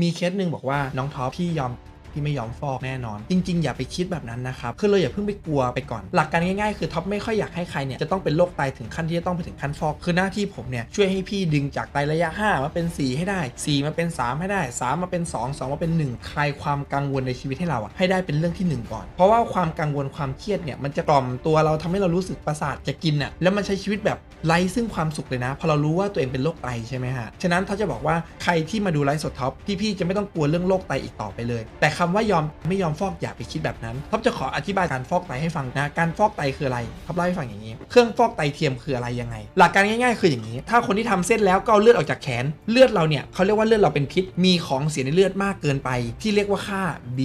มีเคสหนึ่งบอกว่าน้องท็อปพี่ยอม พี่ไม่ยอมฟอกแน่นอน จริง ๆ อย่าไปคิดแบบนั้นนะครับคือเราอย่าเพิ่งไปกลัวไปก่อน หลักการง่ายๆ คือท็อปไม่ค่อยอยากให้ใครเนี่ยจะต้องเป็นโรคไตถึงขั้นที่จะต้องไปถึงขั้นฟอกคือหน้าที่ผมเนี่ยช่วยให้พี่ดึงจากไตระยะ 5 มาเป็น 4 ให้ได้ 4 มาเป็น 3 ให้ได้ 3 มาเป็น 2 2 มาเป็น 1 คลายความกังวลในชีวิตให้เราอะให้ได้เป็นเรื่องที่ 1 ก่อน เพราะว่าความกังวลความเครียดเนี่ยมันจะกล่อมตัวเราทำให้เรารู้สึกประสาทจะกินอะแล้วมันใช้ชีวิตแบบไร้ซึ่งความสุขเลยนะพอเรารู้ว่าตัวเองเป็นโรคไตใช่ไหมฮะฉะนั้นเขาจะบอกว่าใครที่มาดูไลฟ์สดท็อปพี่ๆจะไม่ต้องกลัวเรื่องโรคไตอีกต่อไปเลย แต่คำว่ายอมไม่ยอมฟอกอย่าไปคิดแบบนั้นท็อปจะขออธิบายการฟอกไตให้ฟังนะการฟอกไตคืออะไรท็อปเล่าให้ฟังอย่างนี้ เครื่องฟอกไตเทียมคืออะไรยังไง หลักการง่ายๆ คืออย่างนี้ ถ้าคนที่ทำเส้นแล้วก็เลือดออกจากแขน เลือดเราเนี่ยเขาเรียกว่าเลือดเราเป็นพิษมีของเสียในเลือดมากเกินไป ที่เรียกว่าค่า b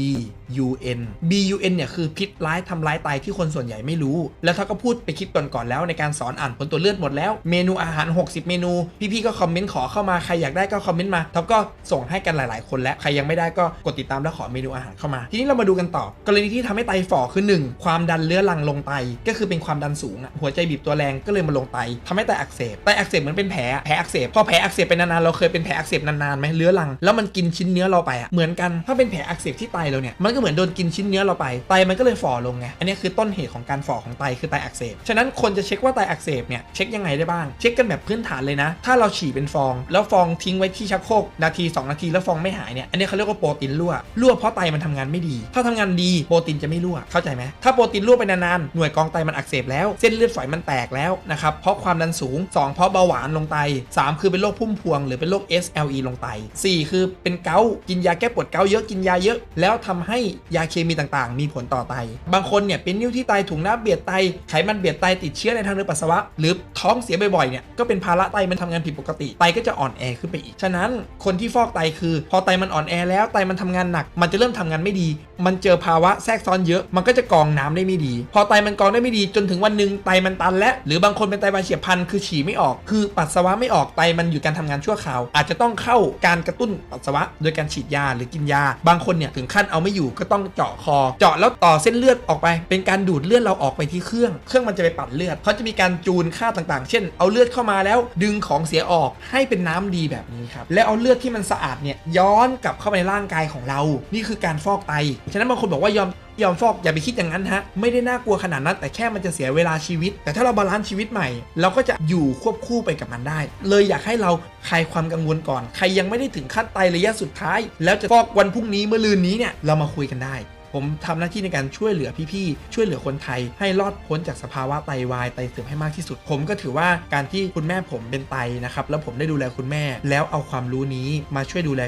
UN BUN เนี่ยคือพิษร้ายทำร้ายไตที่คนส่วนใหญ่ไม่รู้ แล้วถ้าก็พูดไปคลิปก่อนๆแล้วในการสอนอ่านผลตัวเลือดหมดแล้ว เมนูอาหาร 60 เมนู พี่ๆก็คอมเมนต์ขอเข้ามาใครอยากได้ก็คอมเมนต์มาท็อปก็ส่งให้กันหลายๆ คนแล้วใครยังไม่ได้ก็กดติดตามแล้วขอเมนูอาหารเข้ามา ทีนี้เรามาดูกันต่อกรณีที่ทำให้ไตฝ่อคือ 1 ความดันเรื้อรังลงไตก็คือเป็นความดันสูงหัวใจบีบตัวแรงก็เลยมาลงไตทำให้ไตอักเสบไตอักเสบเหมือนเป็นแผลแผลอักเสบพอแผลอักเสบไปนานๆเราเคยเป็นแผลอักเสบนานๆไหมเรื้อรังแล้วมันกินชิ้นเนื้อเราไปอะเหมือนกันถ้าเป็นแผลอักเสบที่ไตเราเนี่ยมันก็เหมือนโดนกินชิ้นเนื้อเราไปไตมันก็เลยฝ่อลงไงอันนี้คือต้นเหตุของการฝ่อของไตคือไตอักเสบฉะนั้นคนจะเช็คว่าไตอักเสบเนี่ยเช็คยังไงได้บ้าง เช็คกันแบบพื้นฐานเลยนะ ถ้าเราฉี่เป็นฟอง แล้วฟองทิ้งไว้ที่ชักโครกนาที 2 นาทีแล้วฟองไม่หายเนี่ยอันนี้เขาเรียกว่าโปรตีนรั่วรั่วเพราะไตมันทำงานไม่ดี ถ้าทำงานดีโปรตีนจะไม่รั่วเข้าใจไหมถ้าโปรตีนรั่วไปนานๆหน่วยกรองไตมันอักเสบแล้วเส้นเลือดฝอยมันแตกแล้วนะครับเพราะความดันสูง 2 เพราะเบาหวานลงไต 3 คือเป็นโรคพุ่มพวง หรือเป็นโรค SLE ลงไต 4 คือเป็นเกากินยาแก้ปวดเกาเยอะกินยาเยอะ แล้วทำให้ยาเคมีต่างๆ มีผลต่อไต บางคนเนี่ยเป็นนิ้วที่ไตถุงน้ำเบียดไตไขมันเบียดไตติดเชื้อในทางเดินปัสสาวะ หรือท้องเสียบ่อยๆเนี่ยก็เป็นภาระไตมันทำงานผิดปกติไตก็จะอ่อนแอขึ้นไปอีก ฉะนั้นคนที่ฟอกไตคือ พอไตมันอ่อนแอแล้วไตมันทำงานหนัก มันจะเริ่มทำงานไม่ดี มันเจอภาวะแทรกซ้อนเยอะมันก็จะกรองน้ำได้ไม่ดี พอไตมันกรองได้ไม่ดีจนถึงวันหนึ่งไตมันตันและ หรือบางคนเป็นไตวายเฉียบพลันคือฉี่ไม่ออก คือปัสสาวะไม่ออกไตมันอยู่การทำงานชั่วคราว อาจจะต้องเข้าการกระตุ้นปัสสาวะ โดยการฉีดยาหรือกินยา บางคนเนี่ยถึงขั้นเอาไม่อยู่ก็ต้องเจาะคอ เจาะแล้วต่อเส้นเลือดออกไป เป็นการดูดเลือดเราออกไปที่เครื่อง เครื่องมันจะไปปัดเลือดเขาจะมีการจูนค่าต่างๆ เช่น เอาเลือดเข้ามาแล้วดึงของเสียออกให้เป็นน้ำดีแบบนี้ครับ แล้วเอาเลือดที่มันสะอาดเนี่ยย้อนกลับเข้าไปในร่างกายของเรา นี่คือการฟอกไต ฉะนั้นบางคนบอกว่ายอม ยอมฟอกอย่าไปคิดอย่างนั้นฮะไม่ได้น่ากลัวขนาดนั้นแต่แค่มันจะเสียเวลาชีวิต แต่ถ้าเราบาลานซ์ชีวิตใหม่ เราก็จะอยู่ควบคู่ไปกับมันได้ เลยอยากให้เราคลายความกังวลก่อน ใครยังไม่ได้ถึงขั้นไตระยะสุดท้าย แล้วจะฟอกวันพรุ่งนี้เมื่อลืนนี้เนี่ยเรามาคุยกันได้ผมทำหน้าที่ในการช่วยเหลือพี่ๆ ช่วยเหลือคนไทย ให้รอดพ้นจากสภาวะไตวายไตเสื่อมให้มากที่สุด ผมก็ถือว่าการที่คุณแม่ผมเป็นไตนะครับ แล้วผมได้ดูแลคุณแม่ แล้วเอาความรู้นี้มาช่วยดูแล